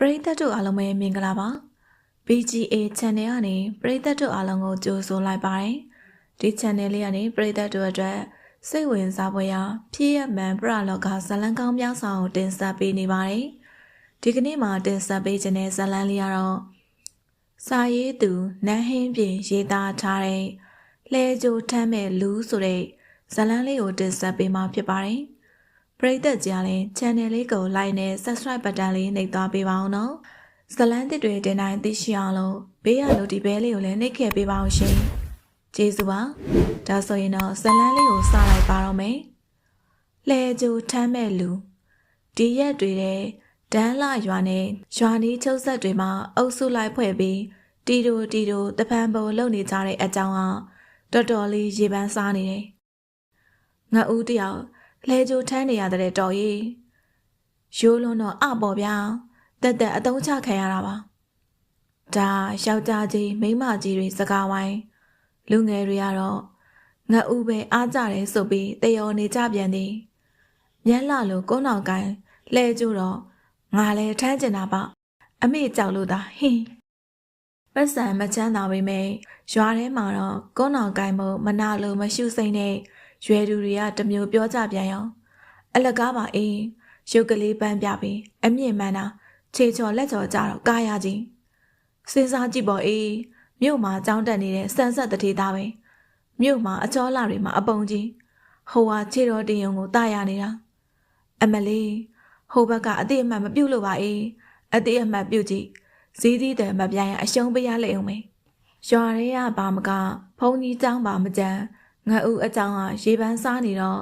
ပရိသတ်တို့အားလုံးပဲမင်္ဂလာပါ BGA Channel ကနေပရိသတ်တို့အားလုံးကိုကြိုဆိုလိုက်ပါတယ်ဒီ channel လေးကနေပရိသတ်တို့အတွက်စိတ်ဝင်စားဖွယ်ရာဖြစ်ရမှန်ပရလောကဇာတ်လမ်းကောင်းများစွာကိုတင်ဆက်ပေးနေပါတယ်ဒီကနေ့မှာတင်ဆက်ပေးခြင်းတဲ့ဇာတ်လမ်းလေးကတော့စာရေးသူနန်းဟင်းပြင်ရေးသားထားတဲ့လှဲကြိုထမ်းမဲ့လူဆိုတဲ့ဇာတ်လမ်းလေးကိုတင်ဆက်ပေးမှာဖြစ်ပါတယ် ပရိသတ်ကြားလည်း channel လေးကို like နဲ့ subscribe button လေးနှိပ်သွားပေးပါအောင်နော်ဇလန်းတစ်တွေတင်တိုင်းသိရှိအောင်လို့ဘေးရလို့ဒီဘဲလေးကိုလည်းနှိပ်ခဲ့ပေးပါအောင်ရှင်ကျေးဇူးပါဒါဆိုရင်တော့ဇလန်းလေးကိုစလိုက်ပါတော့မယ်လှဲကြိုထမ်းမဲ့လူဒီရက်တွေတဲ့ဒန်းလာရွာနဲ့ရွာနီးချုပ်ဆက်တွေမှာအုပ်စုလိုက်ဖွဲ့ပြီးတီတိုတီတိုတပံပုံလုပ်နေကြတဲ့အကြောင်းဟာတော်တော်လေးရေပန်းစားနေတယ်ငါဦးတယောက် လဲကြိုထမ်းနေရတဲ့တော်ကြီးရိုးလုံးတော့အပေါ်ဗျာတက်တက်အတုံးချခံရတာပါဒါယောက်ျားကြီးမိန်းမကြီးတွေစကားဝိုင်းလူငယ်တွေကတော့ငါဦးပဲအားကြတယ်ဆိုပြီးတယောနေကြပြန်သည်မျက်လာလို့ကိုးနောက်ကိုင်းလဲကြိုတော့ငါလည်းထမ်းကျင်တာပါအမေကြောက်လို့သာဟင်းပတ်စံမချမ်းသာပေမဲ့ရွာထဲမှာတော့ကိုးနောက်ကိုင်းမို့မနာလို့မရှုစိမ့်နဲ့ ရွယ်သူတွေကတမျိုးပြောကြပြန်ရောအလကားပါအေးရုပ်ကလေးပန်းပြပြီးအမြင့်မှန်းတာခြေချော်လက်ချော်ကြတော့ကားရကြီးစဉ်းစားကြည့်ပေါ့အေးမြို့မှာကြောင်းတက်နေတဲ့စန်ဆက်တထေသားပဲမြို့မှာအချောလာတွေမှာအပုံကြီးဟိုဟာခြေတော်တင်ယုံကိုတာရနေတာအမလေးဟိုဘက်ကအတိအမှတ်မပြုတ်လို့ပါအေးအတိအမှတ်ပြုတ်ကြည့်ဈေးသီးတယ်မပြိုင်ရအရှုံးပေးရလိမ့်အောင်မေရွာရဲရပါမက ဖုန်ကြီးကျောင်းပါမကြမ်း ငါဦးအကြောင်းကရေပန်းစားနေတော့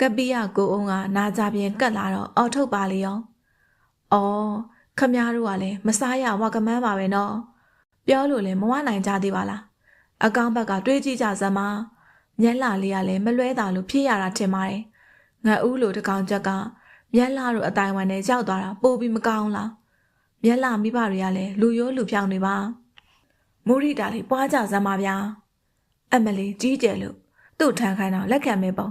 ကပီးရကိုအုံးကနာကြပြင်ကတ်လာတော့အော်ထုတ်ပါလေရော။အော်ခမည်းတော်ကလည်းမစားရဝကမန်းပါပဲနော်။ပြောလို့လည်းမဝနိုင်ကြသေးပါလား။အကောင့်ဘက်ကတွေးကြည့်ကြစမ်းပါ။မျက်လာလေးကလည်းမလွဲတာလို့ဖြစ်ရတာထင်ပါတယ်။ငါဦးလိုတကောင်ချက်ကမျက်လာတို့အတိုင်းဝိုင်းနဲ့ရောက်သွားတာပိုပြီးမကောင်းလား။မျက်လာမိဘတွေကလည်းလူရိုးလူဖြောင်းနေပါ။မူရိတာလေးပွားကြစမ်းပါဗျာ။အမလီကြီးကျယ်လို့ သူ့ထန်ခိုင်းတော့လက်ခံမဲပုံ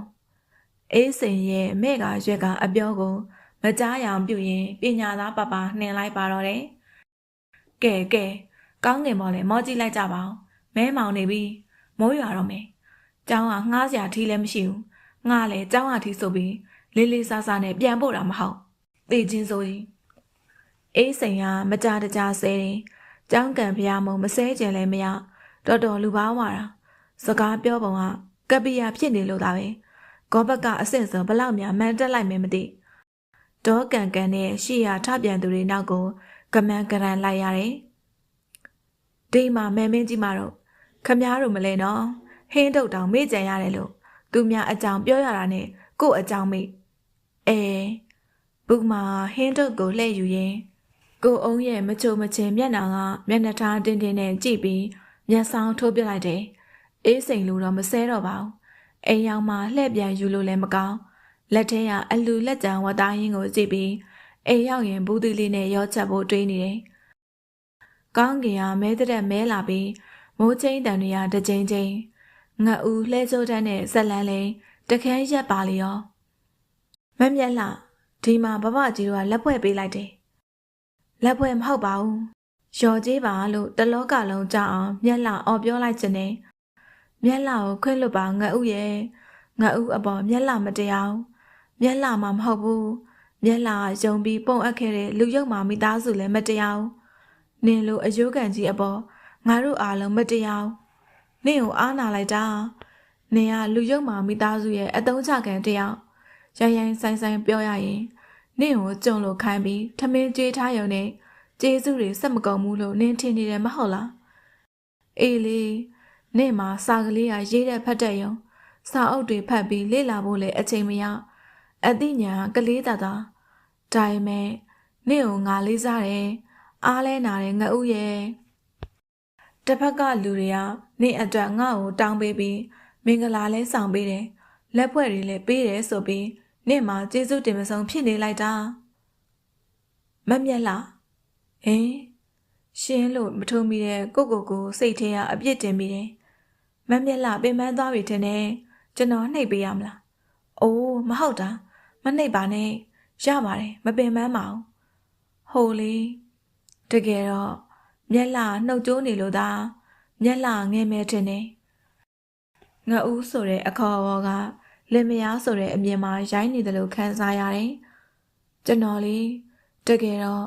အေးစိန်ရဲ့မဲ့ကရွက်ကအပြောကိုမကြားရအောင်ပြုရင်ပညာသားပပနှင်လိုက်ပါတော့တယ်ကဲကဲကောင်းငင်မော်လေမောကြည့်လိုက်ကြပါဦးမဲမောင်နေပြီမိုးရွာတော့မယ်ကျောင်းကငှားစရာထီးလည်းမရှိဘူးငှားလေကျောင်းကထီးဆိုပြီးလေးလေးစားစားနဲ့ပြန်ပို့တာမဟုတ်သိချင်းဆိုကြီးအေးစိန်ကမကြတကြဆဲတယ်ကျောင်းကန်ဖျားမုံမဆဲကျင်လည်းမရတော်တော်လူပါဝါတာစကားပြောပုံက ကပီယာဖြစ်နေလို့ဒါပဲဂောဘကအဆင့်စုံဘလောက်များမှန်တက်လိုက်မယ်မသိဒေါကန်ကန်နဲ့ရှေ့ရထပြန်သူတွေနောက်ကိုကမန်ကရန်လိုက်ရတယ်ဒိတ်မှာမဲမင်းကြီးမတော့ခမားတို့မလဲနော်ဟင်းတုတ်တောင်မေ့ကြံရတယ်လို့သူများအကြောင်းပြောရတာနဲ့ကို့အကြောင်းမေ့အဲဘူမာဟင်းတုတ်ကိုလှည့်ယူရင်ကိုအုံးရဲ့မချုံမချင်မျက်နှာကမျက်နှာထားတင်းတင်းနဲ့ကြည့်ပြီးမျက်စောင်းထိုးပြလိုက်တယ် အေးစိန်လူတော့မဆဲတော့ပါဘူးအိမ်ရောက်မှလှည့်ပြန်ယူလို့လည်းမကောင်းလက်ထဲကအလူလက်ကြံဝတ်သားရင်းကိုကြည့်ပြီးအိမ်ရောက်ရင်ဘူးသီးလေးနဲ့ရောချက်ဖို့တွေးနေတယ်။ကောင်းကင်ကမဲတဲ့မဲလာပြီးမိုးချင်းတန်တွေကတကြိမ်ချင်းငတ်ဦးလှဲစိုးတန်းနဲ့ဇက်လန်းလေးတခန်းရက်ပါလေရောမမျက်လှဒီမှာဘဘကြီးတို့ကလက်ဖွဲ့ပေးလိုက်တယ်။လက်ဖွဲ့မဟုတ်ပါဘူး။ရော်ကြီးပါလို့တလောကလုံးကြအောင်မျက်လှအော်ပြောလိုက်ခြင်းနဲ့ မျက်လှကိုခွင့်လွတ်ပါငတ်ဥရဲ့ငတ်ဥအပေါ်မျက်လှမတရားမျက်လှမှာမဟုတ်ဘူးမျက်လှယုံပြီးပုံအပ်ခဲ့တဲ့လူရုပ်မှာမိသားစုလည်းမတရားနင်လိုအယုခံကြီးအပေါ်ငါတို့အားလုံးမတရားနင့်ကိုအားနာလိုက်တာနင်ကလူရုပ်မှာမိသားစုရဲ့အတုံးချခံတယောက်ရိုင်းရိုင်းဆိုင်ဆိုင်ပြောရရင်နင့်ကိုကြုံလို့ခိုင်းပြီးထမင်းကြေးထားရုံနဲ့ကျေးဇူးတွေစက်မကုန်ဘူးလို့နင်းထင်နေတယ်မဟုတ်လားအေးလေ နေ့မှာစာကလေးကရေးတဲ့ဖတ်တဲ့ယုံစာအုပ်တွေဖတ်ပြီးလေ့လာဖို့လည်းအချိန်မရအသိဉာဏ်ကလေးသာသာဒါပေမဲ့နေ့ကိုငါလေးစားတယ်အားလဲနာတယ်ငါဥရဲ့တစ်ဖက်ကလူတွေကနေ့အတွက်ငါ့ကိုတောင်းပေးပြီးမင်္ဂလာလဲဆောင်ပေးတယ်လက်ဖွဲ့တွေလည်းပေးတယ်ဆိုပြီးနေ့မှာကျေးဇူးတင်မဆုံးဖြစ်နေလိုက်တာမမျက်လားဟင်ရှင်းလို့မထုံမိတဲ့ကိုကိုကိုစိတ်ထဲကအပြစ်တင်မိတယ် မမျက်လာပင်ပန်းသွားပြီထင်တယ်ကျွန်တော်နှိပ်ပေးရမလားအိုးမဟုတ်တာမနှိပ်ပါနဲ့ရပါတယ်မပင်ပန်းပါဘူးဟိုလေတကယ်တော့မျက်လာနှုတ်ကြိုးနေလို့သာမျက်လာငဲမဲတင်နေငါဦးဆိုတဲ့အခေါ်အဝေါ်ကလင်မယားဆိုတဲ့အမြင်မှာရိုင်းနေတယ်လို့ခံစားရတယ်ကျွန်တော်လေတကယ်တော့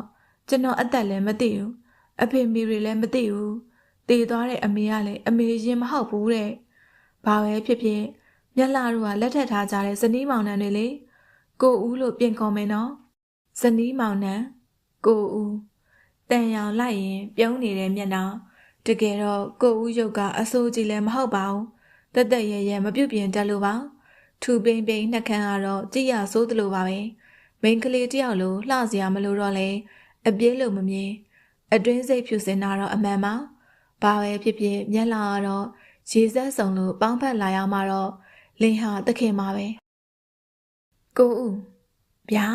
ကျွန်တော်အသက်လည်းမသိဘူးအဖေမိတွေလည်းမသိဘူး တည်သွားတဲ့အမေကလည်းအမေရင်မဟုတ်ဘူးတဲ့ဘာပဲဖြစ်ဖြစ်မျက်လာတို့ကလက်ထပ်ထားကြတဲ့ဇနီးမောင်နှံတွေလေကိုဦးလို့ပြင်ခေါ်မယ်နော်ဇနီးမောင်နှံကိုဦးတန်ရောင်လိုက်ရင်ပြုံးနေတဲ့မျက်နှာတကယ်တော့ကိုဦးရုပ်ကအဆိုးကြီးလည်းမဟုတ်ပါဘူးတက်တက်ရဲရဲမပြုတ်ပြင်တတ်လို့ပါထူပိန်ပိန်နှက်ခမ်းကတော့ကြည်ရဆိုးသလိုပါပဲမိန်းကလေးတယောက်လိုလှစရာမလိုတော့လဲအပြည့်လို့မမြင်အတွင်းစိတ်ဖြူစင်တာတော့အမှန်ပါ ဘာပဲဖြစ်ဖြစ်မျက်လာကတော့ရေစက်စုံလို့ပေါင်းဖက်လာရမှာတော့လင်ဟာတခင်ပါပဲကိုဦးဗျာ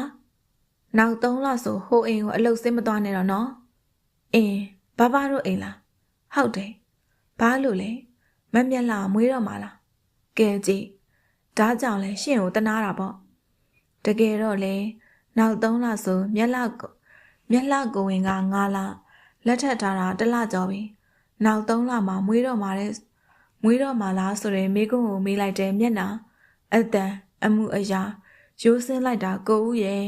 နောက်၃လဆိုဟိုအိမ်ကိုအလုတ်စင်းမသွားနဲ့တော့နော်အင်းဘာဘာတို့အိမ်လားဟုတ်တယ်ဘာလို့လဲမမျက်လာမွေးတော့မှာလားကဲကြည့်ဒါကြောင့်လဲရှင့်ကိုတနာတာပေါ့တကယ်တော့လေနောက်၃လဆိုမျက်လာကိုမျက်လာကိုဝင်က9လလက်ထပ်ထားတာတစ်လကျော်ပြီ နောက်3လမှမွေးတော့မှာတဲ့မွေးတော့မှာလားဆိုရင်မိကုန်းကိုမေးလိုက်တယ်မျက်နှာအတန်အမှုအရာရိုးစင်းလိုက်တာကိုဦးရဲ့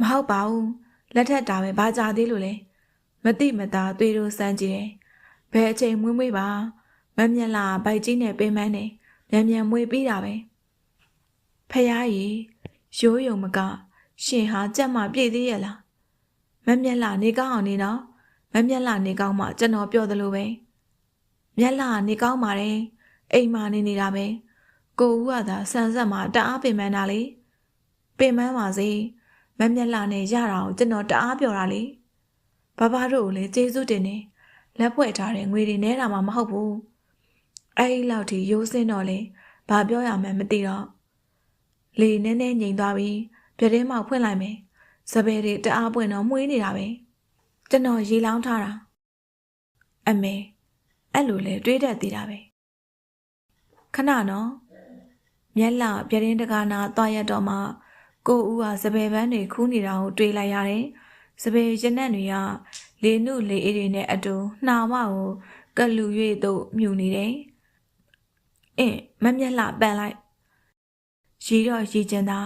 မဟုတ်ပါဘူးလက်ထက်တာပဲဘာကြသေးလို့လဲမတိမသားသွေးတို့စမ်းကြည့်တယ်ဘယ်အချိန်မွေးမွေးပါမမျက်လာဗိုက်ကြီးနဲ့ပင်မနဲ့မြန်မြန်မွေးပြီးတာပဲဖះကြီးရိုးယုံမက ရှင်ဟာကြက်မှပြည့်သေးရဲ့လားမမျက်လာနေကောင်းအောင်နေနော် မမျက်လာနေကောင်းမှကျွန်တော်ပြောသလိုပဲမျက်လာနေကောင်းပါတယ်အိမ်မာနေနေတာပဲကိုဦးကသာဆန်ဆက်မှာတအားပင်ပန်းတာလေပင်ပန်းပါစေမမျက်လာနဲ့ရတာကိုကျွန်တော်တအားပြောတာလေဘဘတို့ကိုလည်းကျေးဇူးတင်နေလက်ဖွဲ့ထားတဲ့ငွေတွေနဲတာမှမဟုတ်ဘူးအဲ့ဒီလောက်ထိရိုးစင်းတော့လေဘာပြောရမှန်းမသိတော့လေနည်းနည်းငြိမ်သွားပြီးပြတင်းမောက်ဖွင့်လိုက်မယ်စပယ်တွေတအားပွင့်တော့မှုေးနေတာပဲ ကျွန်တော်ရေလောင်းထားတာအမေအဲ့လိုလေတွေးတတ်သေးတာပဲခဏနော်မျက်လာပြတင်းတကာနာသွားရတော့မှကိုဦးဟာစပယ်ပန်းတွေခူးနေတာကိုတွေးလိုက်ရတယ်စပယ်ရနက်တွေကလေနုလေအေးတွေနဲ့အတူနှာမကိုကလူ၍တို့မြူနေတယ်အင်းမမျက်လာပန်လိုက်ရီတော့ရီကျင်သာ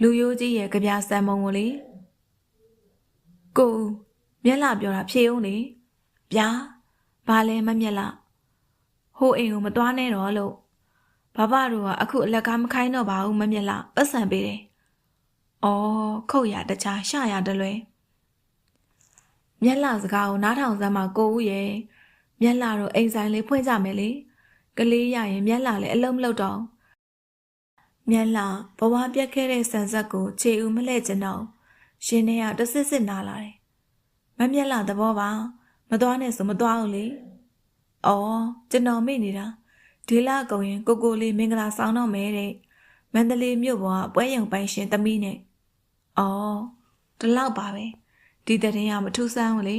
လူရိုးကြီးရဲ့ကြပြဆံမုံကိုလေကို မျက်လာပြောတာဖြေအောင်လေဗျာဘာလဲမမျက်လာဟိုအိမ်ကိုမသွားနဲ့တော့လို့ဘဘတို့ကအခုအလက်ကားမခိုင်းတော့ပါဘူးမမျက်လာပတ်စံပေးတယ်။အော်ခုတ်ရတခြားရှရတလွဲမျက်လာစကားကိုနားထောင်စမ်းမကိုဦးရဲ့မျက်လာတော့အိမ်ဆိုင်လေးဖွင့်ကြမယ်လေကလေးရရင်မျက်လာလည်းအလုံးမလုပ်တော့မျက်လာဘဝပြက်ခဲ့တဲ့ဆန်ဆက်ကိုခြေဦးမလှဲ့ကျင်တော့ရှင်ထဲကတဆစ်စစ်နာလာတယ် မမျက်လာသဘောပါမသွားနဲ့ဆိုမသွားအောင်လေအော်ကျွန်တော်မိနေတာဒီလကုံရင်ကိုကိုလေးမင်္ဂလာဆောင်တော့မယ်တဲ့မန္တလေးမြို့ပေါ်ကပွဲရုံပိုင်ရှင်သမီးနဲ့အော်ဒီလောက်ပါပဲဒီတဲ့ရင်ကမထူးဆန်းဘူးလေ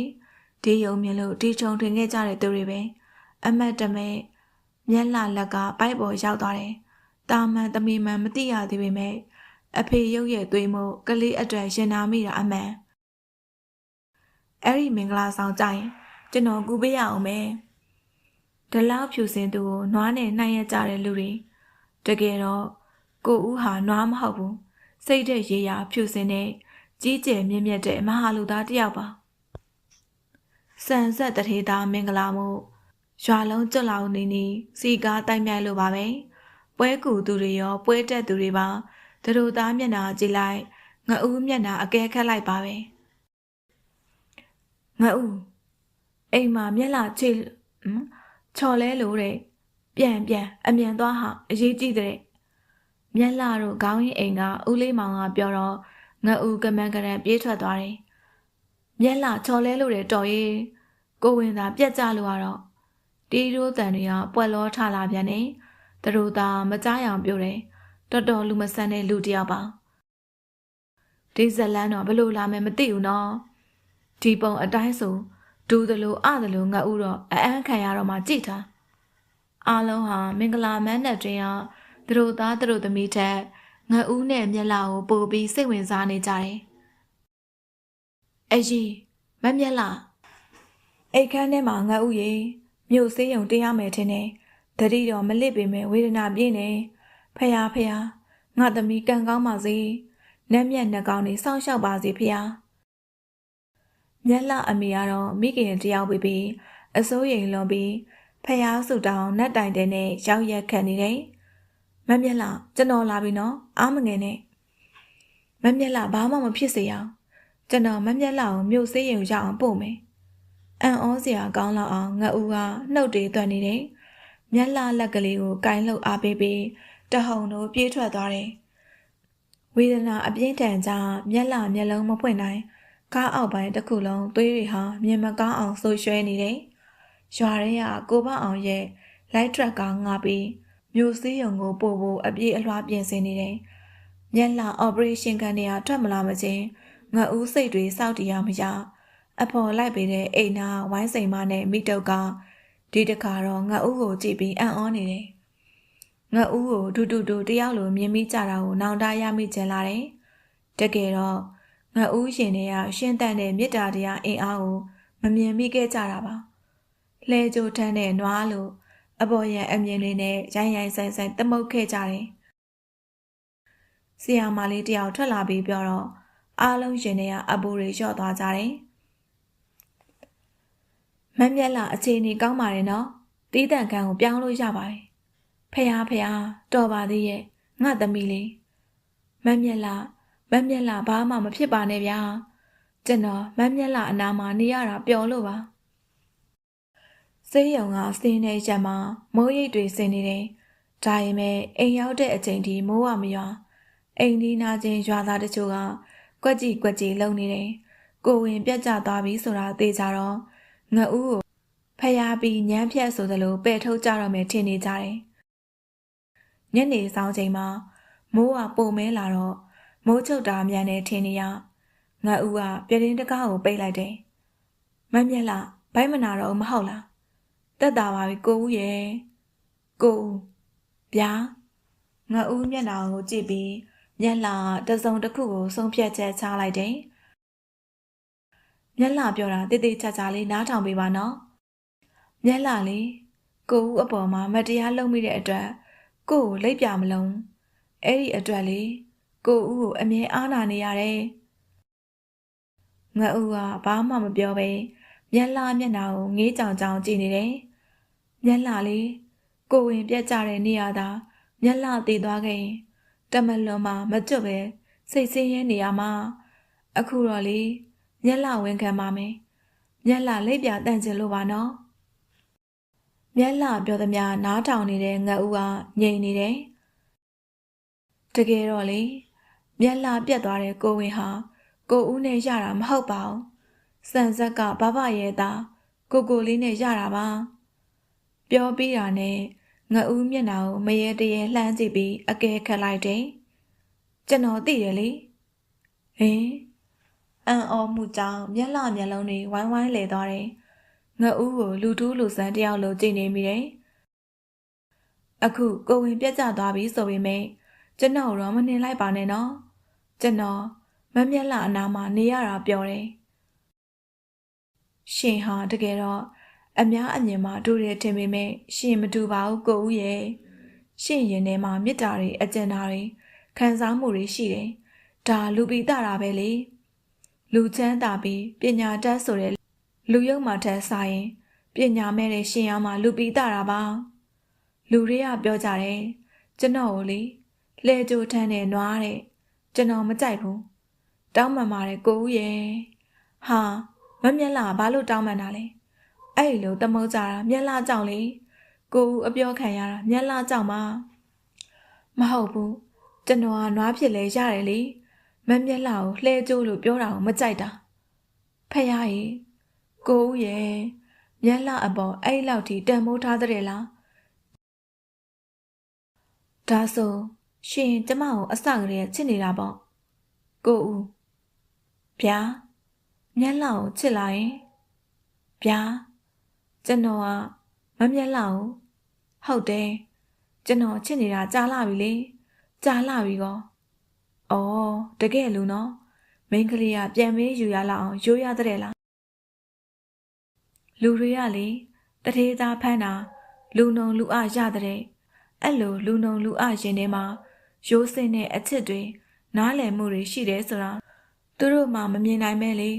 ဒီယုံမြင်လို့ဒီချုံထွင်ခဲ့ကြတဲ့သူတွေပဲအမတ်တမဲမျက်လာလက်ကပိုက်ပေါ်ရောက်သွားတယ်တာမန်တမီမန်မသိရသေးပေမဲ့အဖေရုပ်ရဲ့သွေးမို့ကလေးအတွက်ရင်နာမိတာအမှန် အဲ့ဒီမင်္ဂလာဆောင်ကြရင်ကျွန်တော်ကူပေးရအောင်မယ်ဒလောက်ဖြူစင်သူကိုနွားနဲ့နှိုင်းရကြတဲ့လူတွေတကယ်တော့ကိုဦးဟာနွားမဟုတ်ဘူးစိတ်တဲ့ရေရာဖြူစင်တဲ့ကြီးကျယ်မြင့်မြတ်တဲ့မဟာလူသားတစ်ယောက်ပါစံဆက်တထေသားမင်္ဂလာမို့ရွာလုံးကြွလောင်နေနေစီကားတိုက်မြိုက်လို့ပါပဲပွဲကူသူတွေရောပွဲတက်သူတွေပါသူတို့သားမျက်နှာကြည့်လိုက်ငအူးမျက်နှာအကဲခတ်လိုက်ပါပဲ ငအူးအိမ်မှာမျက်လာချေချော်လဲလို့တဲ့ပြန်ပြန်အမြန်သွားဟာအရေးကြီးတဲ့မျက်လာတို့ခေါင်းရင်းအိမ်ကဦးလေးမောင်ကပြောတော့ငအူးကမန်ကရန်ပြေးထွက်သွားတယ်မျက်လာချော်လဲလို့တဲ့တော်ရေးကိုဝင်သာပြက်ကြလို့ကတော့တီးရိုးတန်တွေကပွက်လောထလာပြန်နေသူတို့သာမကြားရအောင်ပြောတယ်တော်တော်လူမဆန်တဲ့လူတယောက်ပါဒီဇလန်တော့ဘလို့လာမယ်မသိဘူးနော် ဒီပုံအတိုင်းဆိုဒူးသလိုအသလိုငါဥတော့အအန်းခံရတော့မှကြည့်တာအားလုံးဟာမင်္ဂလာမန်းနဲ့တွင်ကသူတို့သားသူတို့သမီးထက်ငါဥနဲ့မျက်လာကိုပို့ပြီးစိတ်ဝင်စားနေကြတယ်အကြီးမမမျက်လာအိတ်ခမ်းထဲမှာငါဥရေမြို့စေးရုံတရားမယ်ထင်တယ်တတိတော်မလစ်ပေမဲ့ဝေဒနာပြင်းနေဖယားဖယားငါသမီးကံကောင်းပါစေနက်မြက်နှကောင်နေစောင့်ရှောက်ပါစေဖယား မျက်လာအမေကတော့မိခင်တယောက်ပဲပြီးအစိုးရိမ်လွန်ပြီးဖယားစုတောင်းနတ်တိုင်တဲ့နဲ့ရောက်ရက်ခံနေတယ်မမျက်လာကျွန်တော်လာပြီနော်အားမငယ်နဲ့မမျက်လာဘာမှမဖြစ်စေအောင်ကျွန်တော်မမျက်လာကိုမြို့စေးရုံရောက်အောင်ပို့မယ်အန်ဩစရာကောင်းလောက်အောင်ငါဦးကနှုတ်တွေတွက်နေတယ်မျက်လာလက်ကလေးကိုကင်လှုပ်အားပေးပြီးတဟုန်တို့ပြေးထွက်သွားတယ်ဝေဒနာအပြင်းထန်ကြောင့်မျက်လာမျက်လုံးမဖွင့်နိုင် ကားအောက်ပိုင်းတစ်ခုလုံးသွေးတွေဟာမြင်မကောင်းအောင်ဆူရွှဲနေတယ်ရွာရဲကကိုဘအောင်ရဲ့လိုက်ထရက်ကငါပြီးမြို့စည်းရုံကိုပို့ဖို့အပြေးအလွှားပြင်ဆင်နေတယ်မျက်လာ operation ကန်နေရထွက်မလာမချင်းငါဦးစိတ်တွေစောက်တရားမရအဖော်လိုက်ပေတဲ့အိမ်နာဝိုင်းစိန်မနဲ့မိတုတ်ကဒီတခါတော့ငါဦးကိုကြည့်ပြီးအံ့ဩနေတယ်ငါဦးကိုဒူဒူဒူတယောက်လိုမြင်မိကြတာကိုနောင်တရမိချင်လာတယ်တကယ်တော့ ငါဦးရှင်တွေကရှင်းတန်တဲ့မေတ္တာတရားအင်အားကိုမမြင်မိခဲ့ကြတာပါလှဲကြိုးထမ်းတဲ့နွားလိုအပေါ်ရန်အမြင်တွေနဲ့ရိုင်းရိုင်းဆိုင်ဆိုင်တမုတ်ခဲ့ကြတယ်ဆီယာမလေးတယောက်ထွက်လာပြီးပြောတော့အားလုံးရှင်တွေကအပူတွေလျှော့သွားကြတယ်မက်မြက်လာအခြေအနေကောင်းပါတယ်နော်တီးတန့်ခန်းကိုပြောင်းလို့ရပါတယ်ဖះဖះတော်ပါသေးရဲ့ငါသမီးလေးမက်မြက်လာ မက်မြက်လာဘာမှမဖြစ်ပါနဲ့ဗျာကျွန်တော်မက်မြက်လာအနာမှာနေရတာပျော်လို့ပါစေးရုံကစင်းနေချက်မှာမိုးရိပ်တွေဆင်နေတယ်ဒါရင်မဲ့အိမ်ရောက်တဲ့အချိန်ထိမိုးဝမရွာအိမ်ဒီနာချင်းရွာသားတချို့ကကွက်ကြီးကွက်ကြီးလုံနေတယ်ကိုဝင်ပြတ်ကျသွားပြီဆိုတာသိကြတော့ငါဦးကိုဖျားပြီးညမ်းဖြတ်ဆိုသလိုပယ်ထုတ်ကြတော့မယ်ထင်နေကြတယ်ညနေဆောင်ချိန်မှာမိုးကပုံမဲလာတော့ မိုးချုပ်တာမြန်နေထင်နေရငါဦးကပြတင်းတကားကိုပိတ်လိုက်တယ်မမျက်လာဘိုက်မနာတော့မဟုတ်လားတက်တာပါပြီကိုဦးရဲ့ကိုဦးဗျာငါဦးမျက်နှာကိုကြည့်ပြီးမျက်လာတစုံတစ်ခုကိုဆုံးဖြတ်ချက်ချလိုက်တယ်မျက်လာပြောတာတိတိကျကျလေးနားထောင်ပေးပါနော်မျက်လာလေးကိုဦးအပေါ်မှာမတရားလုပ်မိတဲ့အတွက်ကိုကိုလိပ်ပြမလုံးအဲ့ဒီအတွက်လေ ကိုဦးကိုအမြဲအားနာနေရတယ်ငါဦးကဘာမှမပြောပဲမျက်လာမျက်နှာကိုငေးကြောင်ကြောင်ကြည့်နေတယ်မျက်လာလေးကိုဝင်ပြက်ကြတဲ့နေရာသာမျက်လာတည်သွားခဲ့ရင်တမလွန်မှာမကြွပဲစိတ်ဆင်းရဲနေရမှာအခုတော့လေမျက်လာဝင်ခံပါမယ်မျက်လာလိပ်ပြတန့်ကျင်လို့ပါနော်မျက်လာပြောသမျှနားထောင်နေတဲ့ငတ်ဦးကငြိမ်နေတယ်တကယ်တော့လေ မျက်လာပြတ်သွားတဲ့ကိုဝင်ဟာကိုဦးနဲ့ရတာမဟုတ်ပါဘူးစံဆက်ကဘဘရဲ့သားကိုကိုလေးနဲ့ရတာပါပြောပြီးတာနဲ့ငဦးမျက်နှာကိုမရေတရေလှမ်းကြည့်ပြီးအကဲခတ်လိုက်တယ်ကျွန်တော်သိတယ်လေဟင်အံ့ဩမှုကြောင့်မျက်လှမျက်လုံးတွေဝိုင်းဝိုင်းလဲသွားတယ်ငဦးကိုလူတူးလူဆန်းတယောက်လိုကြည့်နေမိတယ်အခုကိုဝင်ပြက်ကျသွားပြီဆိုပေမဲ့ကျွန်တော်တော့မနှင်လိုက်ပါနဲ့နော် ကျွန်တော်မမျက်လှအနာမှာနေရတာပြောတယ်ရှင်ဟာတကယ်တော့အများအမြင်မှာတူတယ်ထင်ပေမဲ့ရှင်မတူပါဘူးကိုဦးရဲ့ရှင်ရင်ထဲမှာမေတ္တာတွေအကျဉ်းသားတွေခံစားမှုတွေရှိတယ်ဒါလူပိတတာပဲလေလူချမ်းသာပြီးပညာတတ်ဆိုတဲ့လူယုံမှထက်ဆိုင်ပညာမဲ့တဲ့ရှင်အောင်မှလူပိတတာပါလူတွေကပြောကြတယ်ကျွန်တော်ကိုလေလှဲကြိုးထမ်းတဲ့နွားတဲ့ ကျွန်တော်မကြိုက်ဘူးတောင်းပန်ပါတယ်ကိုဦးရဲ့ဟာမမျက်လာဘာလို့တောင်းပန်တာလဲအဲ့လိုတမုတ်ကြတာမျက်လာကြောင်လေကိုဦးအပြောခံရတာမျက်လာကြောင်ပါမဟုတ်ဘူးကျွန်တော်ကနွားဖြစ်လဲရတယ်လေမမျက်လာကိုလှဲကြိုးလို့ပြောတာကိုမကြိုက်တာဖះရေကိုဦးရဲ့မျက်လာအပေါ်အဲ့လောက်ထိတန်မိုးထားတဲ့လားဒါဆို ရှင်ကျမကိုအစကတည်းကချစ်နေတာပေါ့ကိုဦးဗျာမျက်လောက်ချစ်လာရင်ဗျာကျွန်တော်ကမမျက်လောက်ဟုတ်တယ်ကျွန်တော်ချစ်နေတာကြားလာပြီလေကြားလာပြီကောအော်တကယ်လို့နော်မိန်းကလေးကပြန်မေးယူရလောက်အောင်ရိုးရတဲ့လားလူတွေကလေတထေးသားဖမ်းတာလူနုံလူအရတဲ့အဲ့လိုလူနုံလူအရင်ထဲမှာ ရိုးစင်တဲ့အချစ်တွေနားလည်မှုတွေရှိတယ်ဆိုတာသူတို့မှမမြင်နိုင်မဲလေ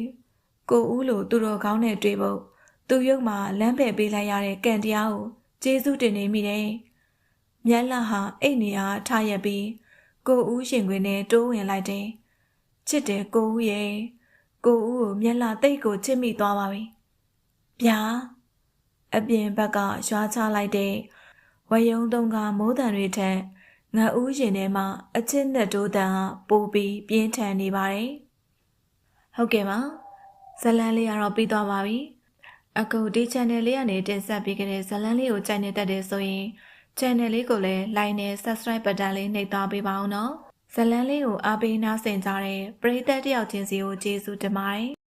ကိုဦးလိုသူတော်ကောင်းနဲ့တွေ့ဖို့သူရုပ်မှာလမ်းဖယ်ပေးလိုက်ရတဲ့ကံတရားကိုကျေးဇူးတင်နေမိတယ်မြက်လာဟာအိတ်နေအားထားရက်ပြီးကိုဦးရှင်ခွင်နဲ့တိုးဝင်လိုက်တယ်ချစ်တယ်ကိုဦးရဲ့ကိုဦးကိုမျက်လာတိတ်ကိုချစ်မိသွားပါပြီဗျာအပြင်ဘက်ကရွာချလိုက်တဲ့ဝယုံတုံကမိုးတံတွေထက် ငါဦးရင်ထဲမှာအချစ်နဲ့တိုးတန်ဟာပိုပြီးပြင်းထန်နေပါတယ်။ဟုတ်ကဲ့ပါဇလန်းလေးကတော့ပြီးသွားပါပြီ။အခုဒီ channel လေးကနေတင်ဆက်ပေးခဲ့တဲ့ဇလန်းလေးကိုကြိုက်နေတတ်တယ်ဆိုရင် channel လေးကိုလည်း like နဲ့ subscribe button လေးနှိပ်သွားပေးပါအောင်နော်။ဇလန်းလေးကိုအားပေးနားဆင်ကြတဲ့ပရိသတ်တယောက်ချင်းစီကိုကျေးဇူးတင်ပါတယ်။